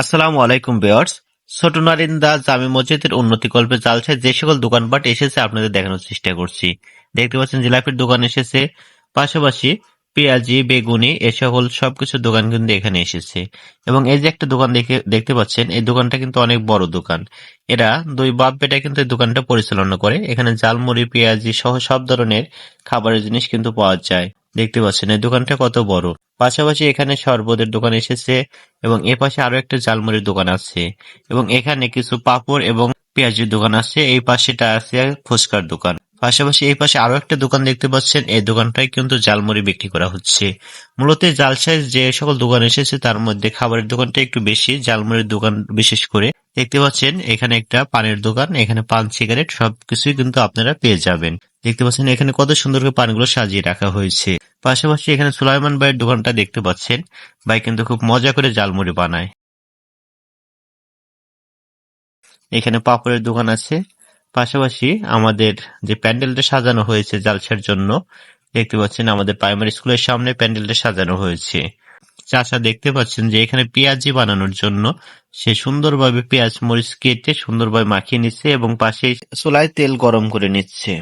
আসসালামু আলাইকুম বেয়ার্স ছোট নারিন্দা জামি মসজিদের উন্নতি কল্পে চালছে যে সকল দোকানপাট এসেছে আপনাদের দেখানোর চেষ্টা করছি। দেখতে পাচ্ছেন জিলাপির দোকান এসেছে। পাশাপাশি পেঁয়াজি, বেগুনি এ সকল সবকিছু দোকান কিন্তু এখানে এসেছে। এবং এই যে একটা দোকান দেখে দেখতে পাচ্ছেন, এই দোকানটা কিন্তু অনেক বড় দোকান। এরা দুই বাপ বেটা কিন্তু এই দোকানটা পরিচালনা করে। এখানে জালমুড়ি পেঁয়াজি সহ সব ধরনের খাবারের জিনিস কিন্তু পাওয়া যায়। দেখতে পাচ্ছেন, এই দোকানটা কত বড়। পাশাপাশি এখানে শরবতের দোকান এসেছে এবং এ পাশে আরও একটা জালমুড়ির দোকান আছে এবং এখানে কিছু পাপড় এবং পেঁয়াজের দোকান আছে, এই পাশেটা আছে ফুচকার দোকান। পাশাপাশি এই পাশে আরও একটা দোকান দেখতে পাচ্ছেন, এই দোকানটায় কিন্তু জালমুড়ি বিক্রি করা হচ্ছে। মূলত এই জাল সাইজ যে সকল দোকান এসেছে তার মধ্যে খাবারের দোকানটা একটু বেশি জালমুড়ির দোকান বিশেষ করে। দেখতে পাচ্ছেন, এখানে একটা পানের দোকান, এখানে পান, সিগারেট সবকিছুই কিন্তু আপনারা পেয়ে যাবেন। দেখতে পাচ্ছেন, এখানে কত সুন্দর করে পানগুলো সাজিয়ে রাখা হয়েছে। পাশাপাশি এখানে সুলাইমান ভাইয়ের দোকানটা দেখতে পাচ্ছেন, ভাই কিন্তু খুব মজা করে জালমুড়ি বানায়। এখানে পাপড়ের দোকান আছে। পাশাপাশি আমাদের যে প্যান্ডেলটা সাজানো হয়েছে জালসার জন্য, দেখতে পাচ্ছেন, আমাদের প্রাইমারি স্কুলের সামনে প্যান্ডেলটা সাজানো হয়েছে। চাষা দেখতে পাচ্ছেন যে এখানে পেঁয়াজি বানানোর জন্য সে সুন্দরভাবে পেঁয়াজ মরিচ কেটে সুন্দরভাবে মাখিয়ে নিচ্ছে এবং পাশে চুলায় তেল গরম করে নিচ্ছে।